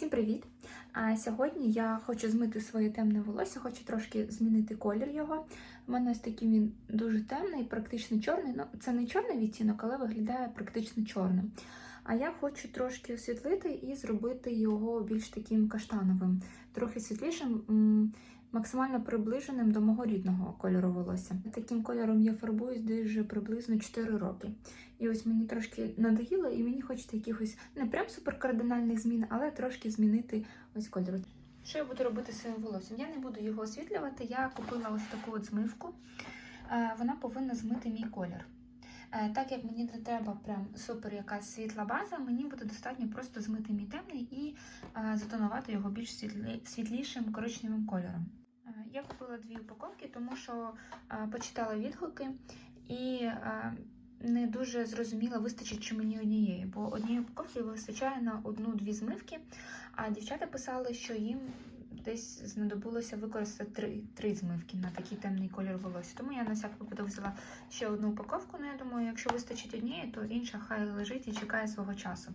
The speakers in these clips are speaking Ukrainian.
Всім привіт! А сьогодні я хочу змити своє темне волосся, хочу трошки змінити колір його. У мене ось такий він дуже темний, практично чорний. Ну, це не чорний відтінок, але виглядає практично чорним. А я хочу трошки освітлити і зробити його більш таким каштановим, трохи світлішим, максимально приближеним до мого рідного кольору волосся. Таким кольором я фарбуюсь десь приблизно 4 роки. І ось мені трошки надоїло, і мені хочеться якихось не прям суперкардинальних змін, але трошки змінити ось кольор. Що я буду робити з своїм волоссям? Я не буду його освітлювати. Я купила ось таку от змивку. Е, Вона повинна змити мій колір. Е, Так як мені не треба прям супер якась світла база, мені буде достатньо просто змити мій темний і е, затонувати його більш світлішим коричневим кольором. Я купила дві упаковки, тому що почитала відгуки і не дуже зрозуміла, вистачить чи мені однієї, бо однієї упаковки вистачає на одну-дві змивки, а дівчата писали, що їм десь знадобилося використати три, три змивки на такий темний колір волосся. Тому я на всяк випадок взяла ще одну упаковку, ну я думаю, якщо вистачить однієї, то інша хай лежить і чекає свого часу.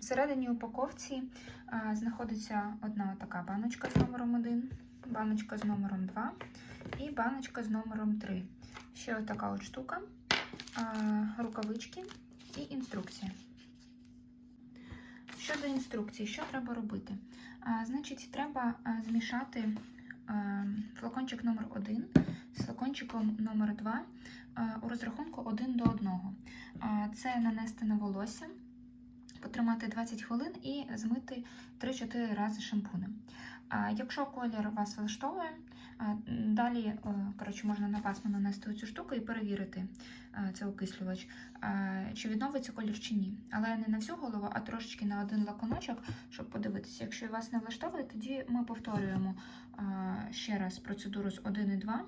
Всередині упаковці а, знаходиться одна така баночка з номером 1, баночка з номером 2 і баночка з номером 3. Ще така от штука, рукавички і інструкція. Щодо інструкції, що треба робити? Значить, треба змішати флакончик номер 1 з флакончиком номер 2 а, у розрахунку 1 до 1. А, це нанести на волосся, потримати 20 хвилин і змити 3-4 рази шампунем. Якщо колір вас влаштовує, далі е, коротше, можна на пасму нанести цю штуку і перевірити е, це окислювач, е, чи відновиться колір чи ні. Але не на всю голову, а трошечки на один лаконочок, щоб подивитися. Якщо вас не влаштовує, тоді ми повторюємо ще раз процедуру з 1 і 2.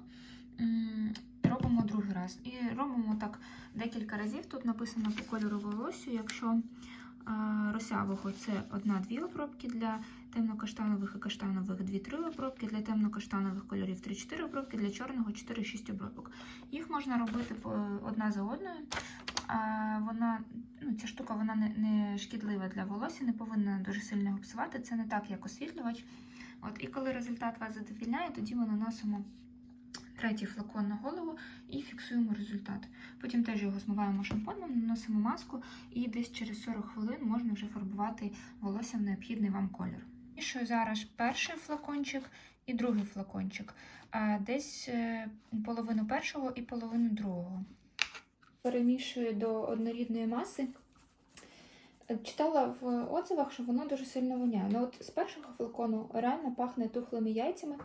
М, Робимо другий раз. І робимо так декілька разів. Тут написано по кольору волосся. Якщо росявого це одна-дві обробки для темно-каштанових і каштанових 2-3 обробки, для темно-каштанових кольорів 3-4 обробки, для чорного 4-6 обробок. Їх можна робити одна за одною. Вона, ну, ця штука вона не, не шкідлива для волосся, не повинна дуже сильно його псувати. Це не так, як освітлювач. От, і коли результат вас задовільняє, тоді ми наносимо третій флакон на голову і фіксуємо результат. Потім теж його змиваємо шампунем, наносимо маску, і десь через 40 хвилин можна вже фарбувати волосся в необхідний вам колір. І що зараз перший флакончик і другий флакончик. Десь е, половину першого і половину другого. Перемішую до однорідної маси. Читала в отзивах, що воно дуже сильно воняє. Ну от з першого флакону реально пахне тухлими яйцями,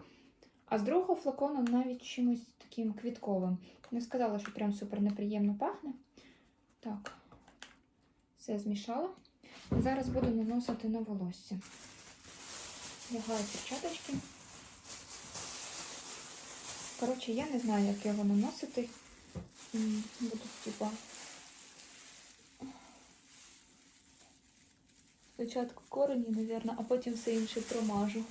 а з другого флакону навіть чимось таким квітковим. Не сказала, що прям супер неприємно пахне. Так, все змішала. Зараз буду наносити на волосся. Лягаю перчаточки. Коротше, я не знаю, як його наносити. Буду типа. Спочатку корені, мабуть, а потім все інше промажу.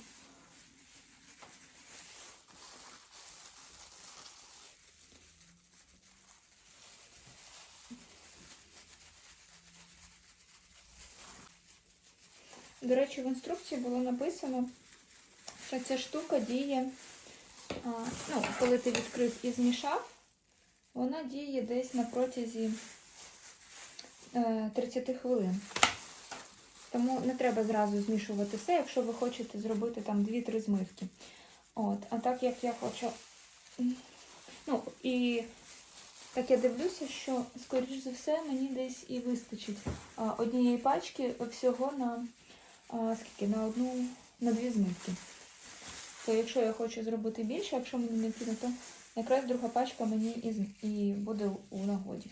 До речі, в інструкції було написано, що ця штука діє, ну, коли ти відкрив і змішав, вона діє десь на протязі е, 30 хвилин. Тому не треба зразу змішувати все, якщо ви хочете зробити там 2-3 змивки. От, а так як я хочу. Ну, і так я дивлюся, що, скоріш за все, мені десь і вистачить однієї пачки всього на а, скільки? На одну, на дві змивки. То якщо я хочу зробити більше, якщо мені необхідно, то якраз друга пачка мені і, і буде у нагоді.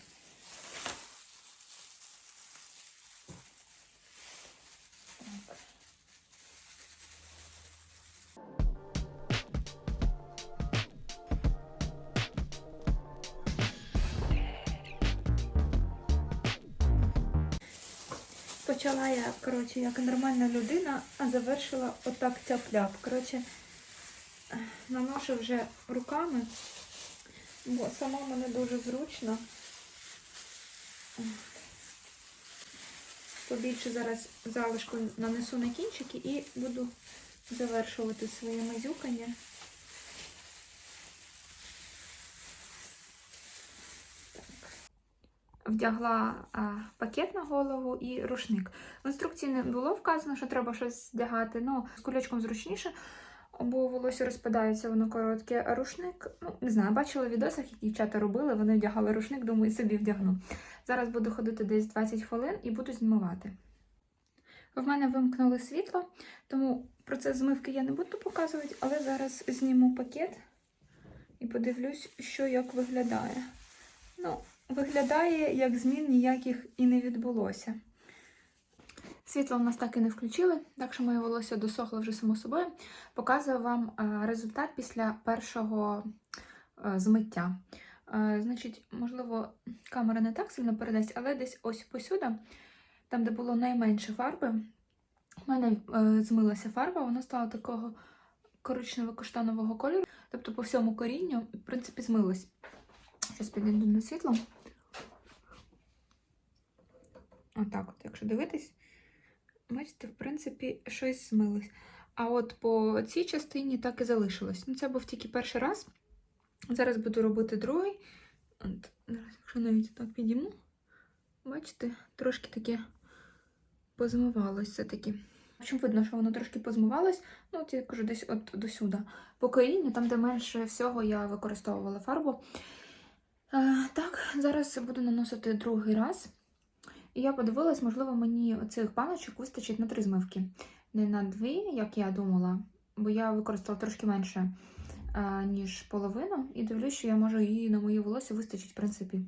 Почала я, коротше, як нормальна людина, а завершила отак тяп-ляп. Коротше, наношу вже руками, бо самому не дуже зручно. побільше зараз залишку нанесу на кінчики і буду завершувати своє мазюкання. Вдягла пакет на голову і рушник. В інструкції не було вказано, що треба щось вдягати. Ну, з кульочком зручніше, бо волосся розпадається, воно коротке. А рушник, ну, не знаю, бачила в відосах, як дівчата робили, вони вдягали рушник, думаю, собі вдягну. Зараз буду ходити десь 20 хвилин і буду змивати. В мене вимкнули світло, тому процес змивки я не буду показувати, але зараз зніму пакет і подивлюсь, що як виглядає. Ну, виглядає, як змін ніяких і не відбулося. Світло в нас так і не включили, так що моє волосся досохло вже само собою. Показую вам е, результат після першого е, змиття. Е, Значить, можливо, камера не так сильно передасть, але десь ось посюди, там, де було найменше фарби, в мене змилася фарба, вона стала такого коричнево-каштанового кольору, тобто по всьому корінню, в принципі, змилась. Зараз підійду на світло. Отак, от, якщо дивитись, бачите, в принципі, щось змилось. А от по цій частині так і залишилось. Ну, це був тільки перший раз. Зараз буду робити другий. От, зараз, якщо навіть так підійму, бачите, трошки таке позмивалось все-таки. Чому видно, що воно трошки позмивалось? Ну, от я кажу, десь от до сюди. По корінню, там, де менше всього я використовувала фарбу. Е, так, зараз буду наносити другий раз. І я подивилась, можливо, мені цих баночок вистачить на три змивки. Не на дві, як я думала, бо я використала трошки менше, е, ніж половину. І дивлюсь, що я можу її на моє волосся вистачить, в принципі,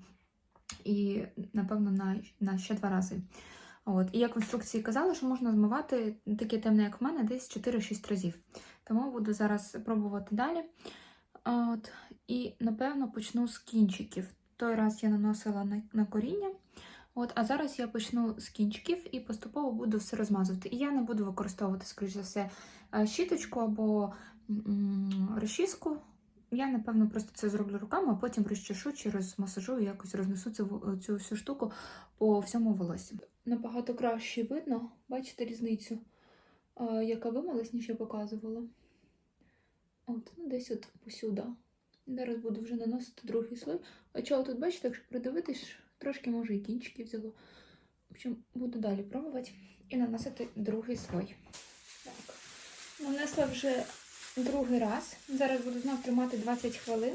і, напевно, на, на ще два рази. От. І як в інструкції казали, що можна змивати таке темне, як в мене, десь 4-6 разів. Тому буду зараз пробувати далі. От. І, напевно, почну з кінчиків. Той раз я наносила на, на коріння. От, а зараз я почну з кінчиків і поступово буду все розмазувати. І я не буду використовувати, скоріш за все, е, щіточку або розчіску. Я, напевно, просто це зроблю руками, а потім розчешу чи розмасажую, якось рознесу цю, цю всю штуку по всьому волосі. Набагато краще видно, бачите різницю, е, яка вимилась, ніж я показувала. От, ну десь от посюди. Зараз буду вже наносити другий слой. Хоча тут, бачите, якщо придивитись, трошки може і кінчики взяло. В общем, буду далі пробувати і наносити другий слой. Так. Нанесла вже другий раз. Зараз буду знов тримати 20 хвилин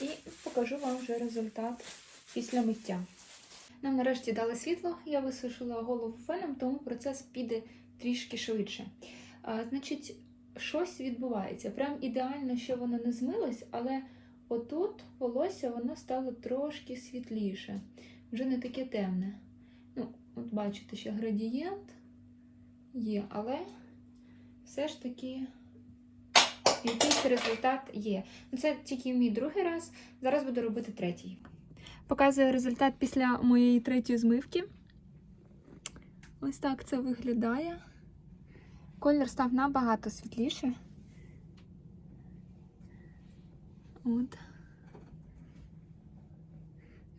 і покажу вам вже результат після миття. Нам нарешті дали світло, я висушила голову феном, тому процес піде трішки швидше. А, значить, щось відбувається. Прям ідеально, що воно не змилось, але отут волосся воно стало трошки світліше, вже не таке темне. Ну, от бачите, що градієнт є, але все ж таки якийсь результат є. Ну, Це тільки мій другий раз. Зараз буду робити третій. Показую результат після моєї третьої змивки. Ось так це виглядає. Колір став набагато світліше. От.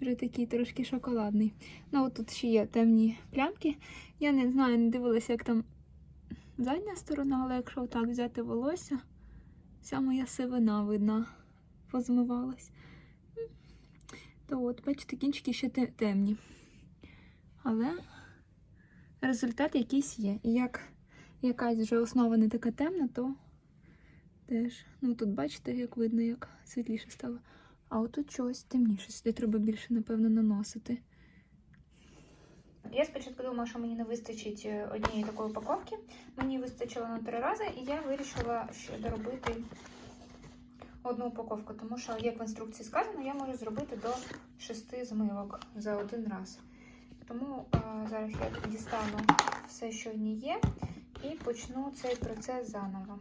Вже такий трошки шоколадний. Ну, от тут ще є темні плямки. Я не знаю, не дивилася, як там задня сторона, але якщо отак взяти волосся, вся моя сивина видна, позмивалась. То от, бачите, кінчики ще темні. Але результат якийсь є. І як якась вже основа не така темна, то теж. Ну тут бачите, як видно, як світліше стало. А отут чогось темніше. Сюди треба більше, напевно, наносити. Я спочатку думала, що мені не вистачить е, однієї такої упаковки. Мені вистачило на три рази, і я вирішила ще доробити одну упаковку, тому що, як в інструкції сказано, я можу зробити до шести змивок за один раз. Тому а, зараз я дістану все, що в ній є, і почну цей процес заново.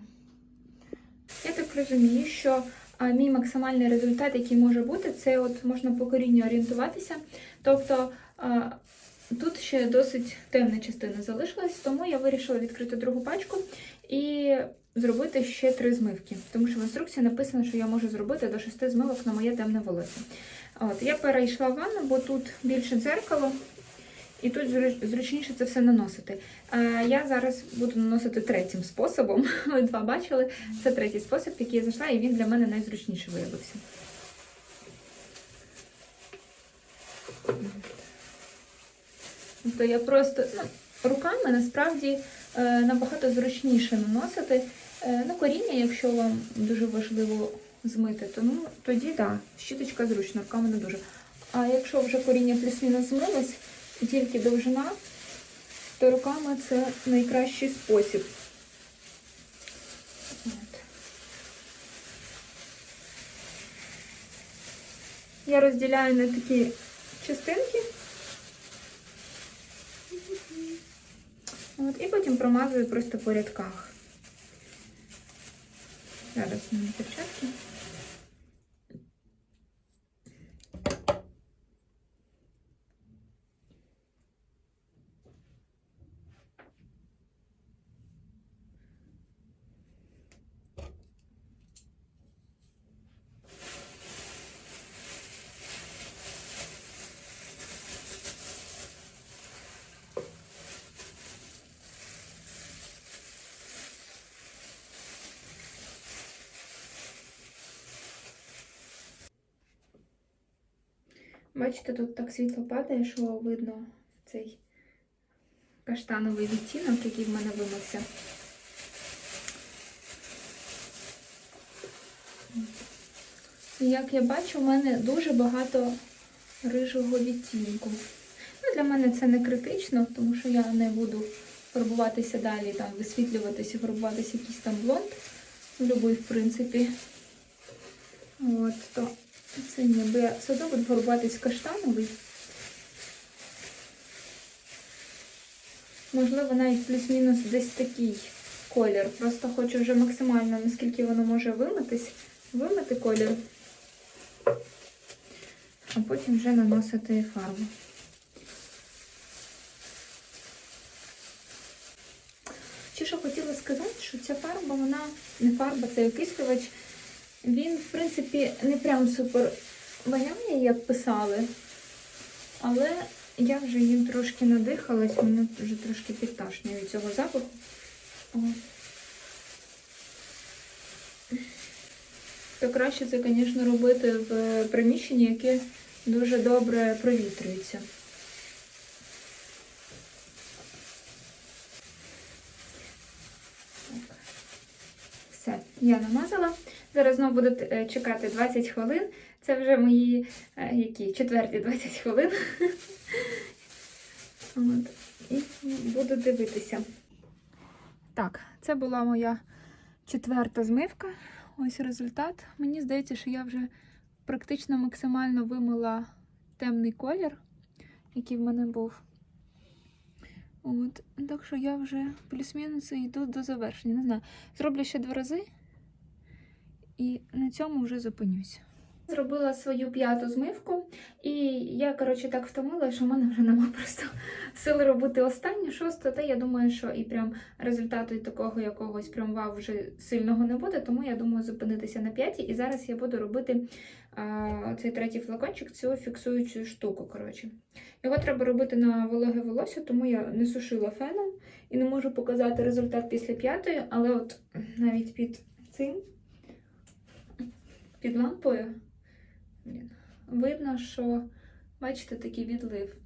Я так розумію, що мій максимальний результат, який може бути, це от можна по корінню орієнтуватися. Тобто тут ще досить темна частина залишилась, тому я вирішила відкрити другу пачку і зробити ще три змивки. Тому що в інструкції написано, що я можу зробити до шести змивок на моє темне волосся. От, я перейшла в ванну, бо тут більше дзеркало. І тут зручніше це все наносити. Е, Я зараз буду наносити третім способом. Ви два бачили. Це третій спосіб, який я знайшла, і він для мене найзручніший виявився. Тобто я просто ну, руками насправді е, набагато зручніше наносити. Ну, коріння, якщо вам дуже важливо змити, то ну, тоді так, да, щіточка зручна, руками не дуже. А якщо вже коріння плюс-мінус змилось, тільки довжина, то руками це найкращий спосіб. От. Я розділяю на такі частинки. От, і потім промазую просто по рядках. Зараз мені перчатки. Бачите, тут так світло падає, що видно цей каштановий відтінок, який в мене вимився. Як я бачу, в мене дуже багато рижого відтінку. Ну, для мене це не критично, тому що я не буду фарбуватися далі, там, висвітлюватися, фарбуватися якийсь там блонд. Любий, в принципі. От, то це ні, бо я все одно каштановий. Можливо, навіть плюс-мінус десь такий колір. Просто хочу вже максимально, наскільки воно може вимитись, вимити колір, а потім вже наносити фарбу. Ще що хотіла сказати, що ця фарба, вона не фарба, це окислювач. Він, в принципі, не прям супер воняє, як писали. Але я вже їм трошки надихалась, мене вже трошки підташнює від цього запаху. О. То краще це, звісно, робити в приміщенні, яке дуже добре провітрюється. Все, я намазала. Зараз знову буду е, чекати 20 хвилин. Це вже мої е, які четверті 20 хвилин. От. І буду дивитися. Так, це була моя четверта змивка. Ось результат. Мені здається, що я вже практично максимально вимила темний колір, який в мене був. От, так що я вже плюс-мінус йду до завершення. Не знаю, зроблю ще два рази і на цьому вже зупинюсь. Зробила свою п'яту змивку, і я, коротше, так втомила, що в мене вже нема просто сили робити останню шосту. Та я думаю, що і прям результату такого якогось прям вау вже сильного не буде, тому я думаю зупинитися на п'ятій. І зараз я буду робити а, цей третій флакончик, цю фіксуючу штуку. коротше. Його треба робити на вологе волосся, тому я не сушила феном і не можу показати результат після п'ятої, але от навіть під цим, під лампою, видно, що, бачите, такий відлив.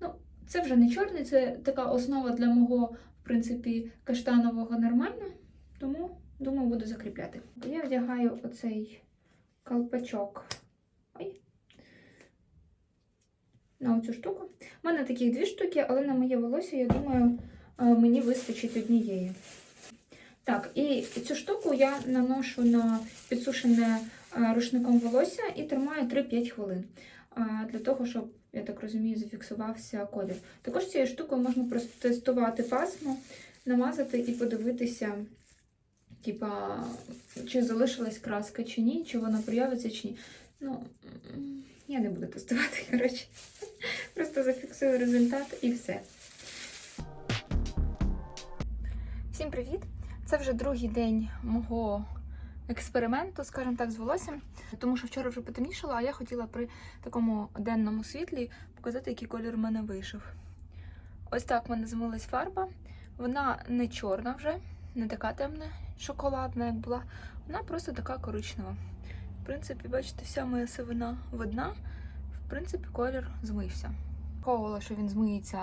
Ну, це вже не чорний, це така основа для мого, в принципі, каштанового нормально, тому, думаю, буду закріпляти. Я вдягаю оцей колпачок. Ой. На оцю штуку. У мене таких дві штуки, але на моє волосся, я думаю, е, мені вистачить однієї. Так, і цю штуку я наношу на підсушене рушником волосся і тримаю 3-5 хвилин. Для того, щоб, я так розумію, зафіксувався колір. Також цією штукою можна протестувати пасмо, намазати і подивитися, типа, чи залишилась краска чи ні, чи вона проявиться чи ні. Ну, я не буду тестувати, коротше. Просто зафіксую результат і все. Всім привіт! Це вже другий день мого експерименту, скажімо так, з волоссям. Тому що вчора вже потемнішало, а я хотіла при такому денному світлі показати, який колір в мене вийшов. Ось так в мене змилась фарба. Вона не чорна вже, не така темна, шоколадна, як була. Вона просто така коричнева. В принципі, бачите, вся моя сивина видна. В принципі, колір змився. Ховувала, що він змиється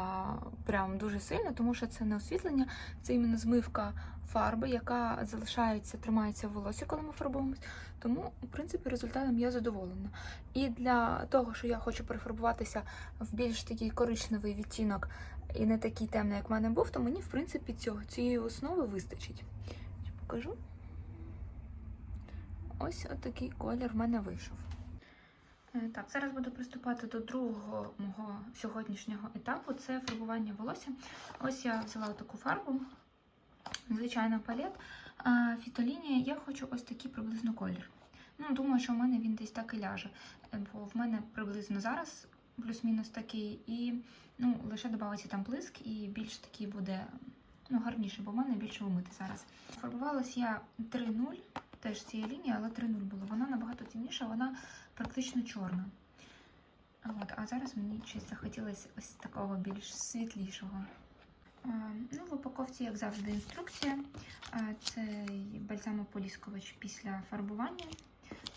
прям дуже сильно, тому що це не освітлення, це іменно змивка фарби, яка залишається, тримається в волосі, коли ми фарбуємось. Тому, в принципі, результатом я задоволена. І для того, що я хочу перефарбуватися в більш такий коричневий відтінок і не такий темний, як в мене був, то мені, в принципі, цього, цієї основи вистачить. Покажу. Ось отакий колір в мене вийшов. Е, Так, зараз буду приступати до другого мого сьогоднішнього етапу. Це фарбування волосся. Ось я взяла таку фарбу, звичайно, палет. Фітолінія, я хочу ось такий приблизно колір. Ну, думаю, що в мене він десь так і ляже. Бо в мене приблизно зараз плюс-мінус такий, і ну, лише додається там блиск, і більш такий буде ну, гарніше, бо в мене більше умити зараз. Фарбувалась я 3.0, теж цієї лінії, але 3.0 було. Вона набагато темніша, вона практично чорна. От, а зараз мені щось захотілося ось такого більш світлішого. Е, Ну, в упаковці, як завжди, інструкція. Е, Це бальзамополіскувач після фарбування,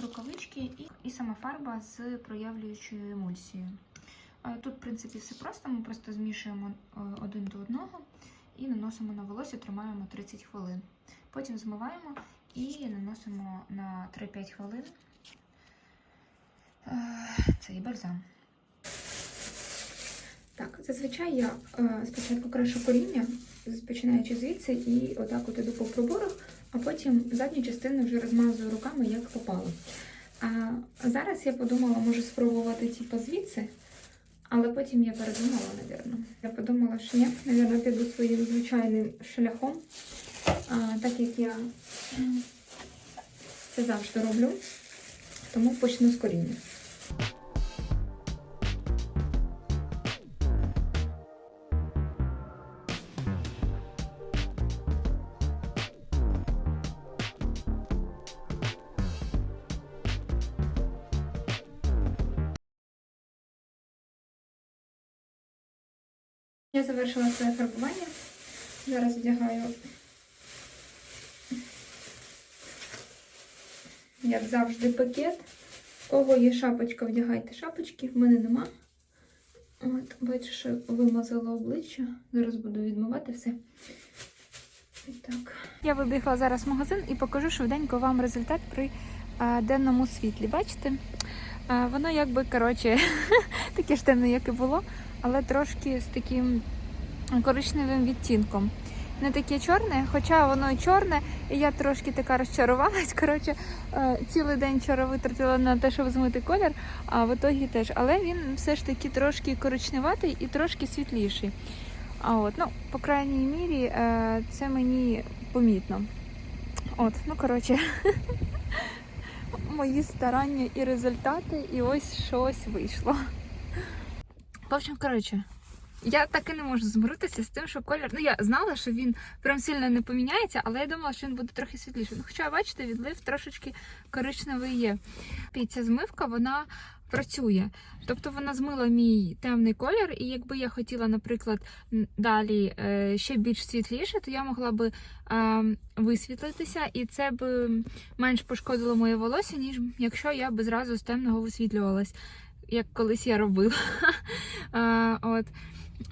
рукавички і, сама фарба з проявлюючою емульсією. Е, Тут, в принципі, все просто. Ми просто змішуємо один до одного і наносимо на волосся, тримаємо 30 хвилин. Потім змиваємо і наносимо на 3-5 хвилин цей бальзам. Так, зазвичай я е, спочатку крашу коріння, починаючи звідси, і отак от іду по проборах, а потім задню частину вже розмазую руками, як попало. А зараз я подумала, можу спробувати типу, звідси, але потім я передумала, напевно. Я подумала, що ні, напевно, піду своїм звичайним шляхом, а, так як я це завжди роблю, тому почну з коріння. Я завершила своє фарбування. Зараз вдягаю, як завжди, пакет. У кого є шапочка, вдягайте шапочки, в мене нема. От, бачу, що вимазала обличчя. Зараз буду відмивати все. Так. Я вибігла зараз в магазин і покажу швиденько вам результат при а, денному світлі. Бачите? А, воно якби, коротше, таке ж темне, як і було, але трошки з таким коричневим відтінком. Не таке чорне, хоча воно чорне, і я трошки така розчарувалась. Коротше, е, цілий день вчора витратила на те, щоб змити колір, а в ітогі теж. Але він все ж таки трошки коричневатий і трошки світліший. А от, ну, по крайній мірі, е, це мені помітно. От, ну коротше, мої старання і результати, і ось щось вийшло. В общем, коротше, я так і не можу змиритися з тим, що колір. Ну, я знала, що він прям сильно не поміняється, але я думала, що він буде трохи світліший. Ну, хоча, бачите, відлив трошечки коричневий є. І ця змивка, вона працює. Тобто вона змила мій темний колір, і якби я хотіла, наприклад, далі е, ще більш світліше, то я могла би висвітлитися, і це б менш пошкодило моє волосся, ніж якщо я би зразу з темного висвітлювалась, як колись я робила. От.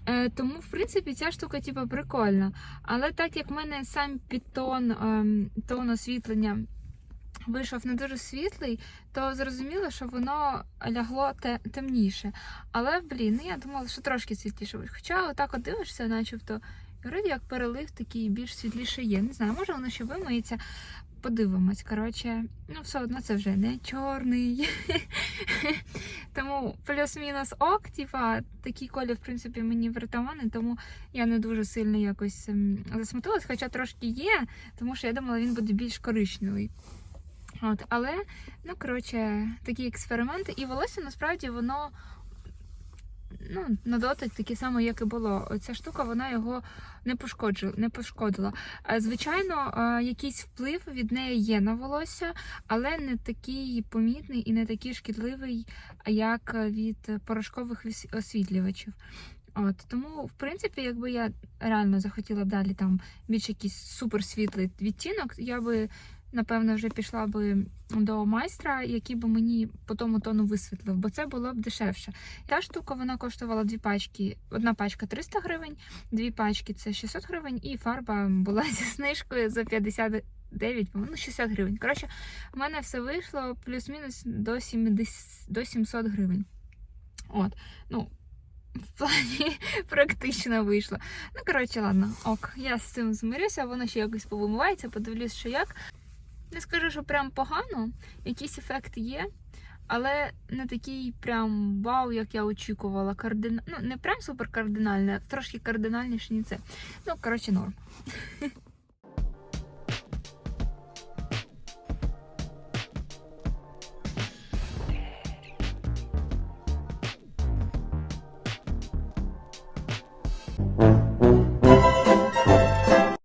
Е, Тому, в принципі, ця штука, типу, прикольна. Але так як в мене сам підтон, ем, тон освітлення вийшов не дуже світлий, то зрозуміло, що воно лягло те, темніше. Але, блін, ну я думала, що трошки світліше. Хоча отак от дивишся, начебто, вроді як перелив такий більш світліше є. Не знаю, може воно ще вимиється. Подивимось. Коротше, ну все одно це вже не чорний. Тому плюс-мінус ок, типа, такий колір, в принципі, мені врятований, тому я не дуже сильно якось ем, засмутилась, хоча трошки є, тому що я думала, він буде більш коричневий. От, але, ну, коротше, такі експерименти. І волосся насправді воно ну, на дотик таке саме, як і було. Ця штука вона його не пошкоджила. Не пошкодила. Е, Звичайно, е, якийсь вплив від неї є на волосся, але не такий помітний і не такий шкідливий, як від порошкових освітлювачів. От тому, в принципі, якби я реально захотіла б далі там більш якийсь суперсвітлий відтінок, я би напевно вже пішла би до майстра, який би мені по тому тону висвітлив, бо це було б дешевше. Та штука вона коштувала дві пачки. Одна пачка 300 гривень, дві пачки це 600 гривень, і фарба була зі знижкою за 59, по-моєму, ну 60 гривень. Коротше, в мене все вийшло плюс-мінус до 70, до 700 гривень. От, ну. В плані практично вийшло. Ну, коротше, ладно, ок, я з цим змирюся, воно ще якось повимивається, подивлюсь, що як. Не скажу, що прям погано, якийсь ефект є, але не такий прям вау, як я очікувала. Кардина... Ну, не прям супер кардинальне, трошки кардинальніше, ніж це. Ну, коротше, норм.